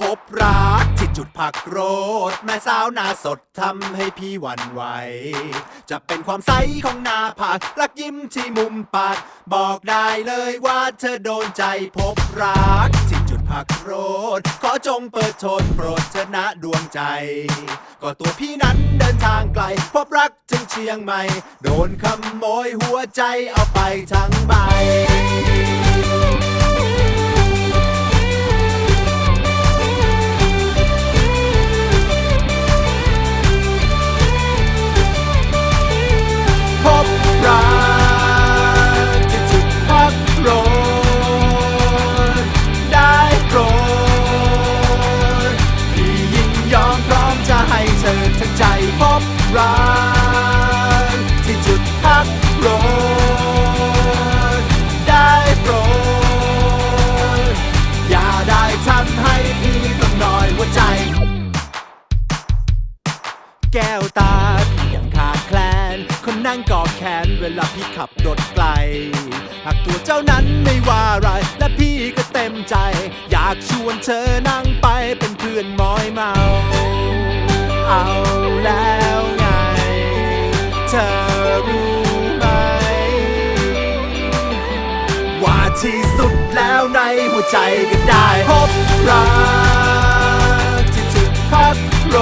พบรักที่จุดพักโรดแม่สาวหน้าสดทำให้พี่หวั่นไหว จะเป็นความใสของหน้าผากลักยิ้มที่มุมปากบอกได้เลยว่าเธอโดนใจพบรักที่จุดพักโรดขอจงเปิดโทนโปรดเธอนะดวงใจ ก็ตัวพี่นั้นเดินทางไกล พบรักถึงเชียงใหม่ โดนขโมยหัวใจเอาไปทั้งใบ ใจพบรักที่จุดพักโรดได้โปรดอย่าได้ทำให้พี่ต้องน้อยหัวใจ แก้วตาพี่ยังขาดแคลน คนนั่งกอดแขนเวลาพี่ขับรถไกล หากตัวเจ้านั้นไม่ว่าอะไร และพี่ก็เต็มใจ อยากชวนเธอนั่งไปเป็นเพื่อนมอยเมาเที่สุดแล้วในหัวใจก็ได้พบรักที่จุดพักโร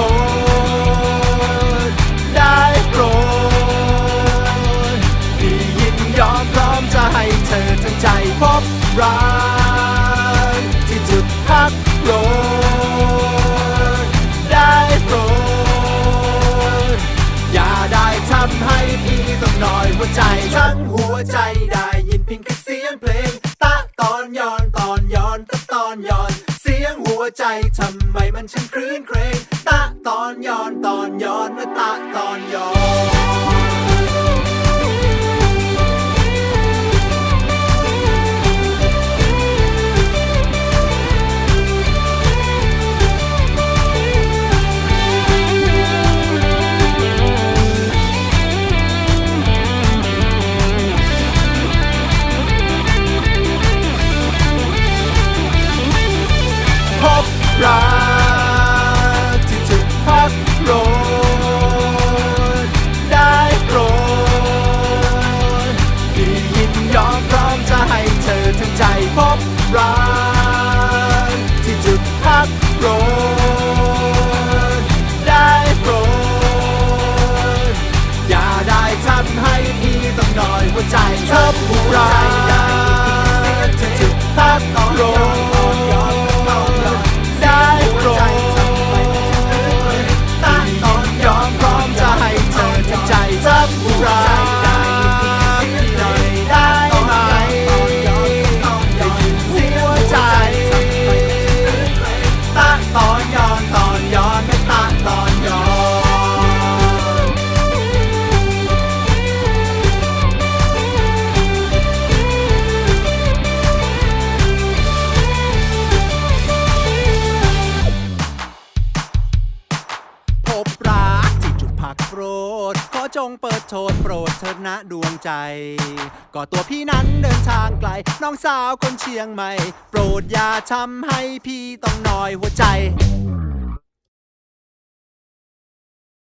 ดได้โปรดพี่ยินยอมพร้อมจะให้เธอทั้งใจพบรักที่จุดพักโรดได้โปรดอย่าได้ทำให้พี่ต้องน้อยหัวใจทั้งหัวใจได้ ทำไมมันช่างคลื่นเครงตะตอนย้อนตอนย้อนและตะตอนย้อนพบ รักที่จุดพักโรดได้โปรดพี่ยินยอมพร้อมจะให้เธอทั้งใจพบรักที่จุดพักโรดได้โปรดอย่าได้ทำให้พี่ต้องน้อยหัวใจพบรักที่จุดพักโร ษ ขอจงเปิดโทษโปรดเถิดนะดวงใจ ก็ตัวพี่นั้นเดินทางไกล น้องสาวคนเชียงใหม่ โปรดอย่าทำให้พี่ต้องน้อยหัวใจ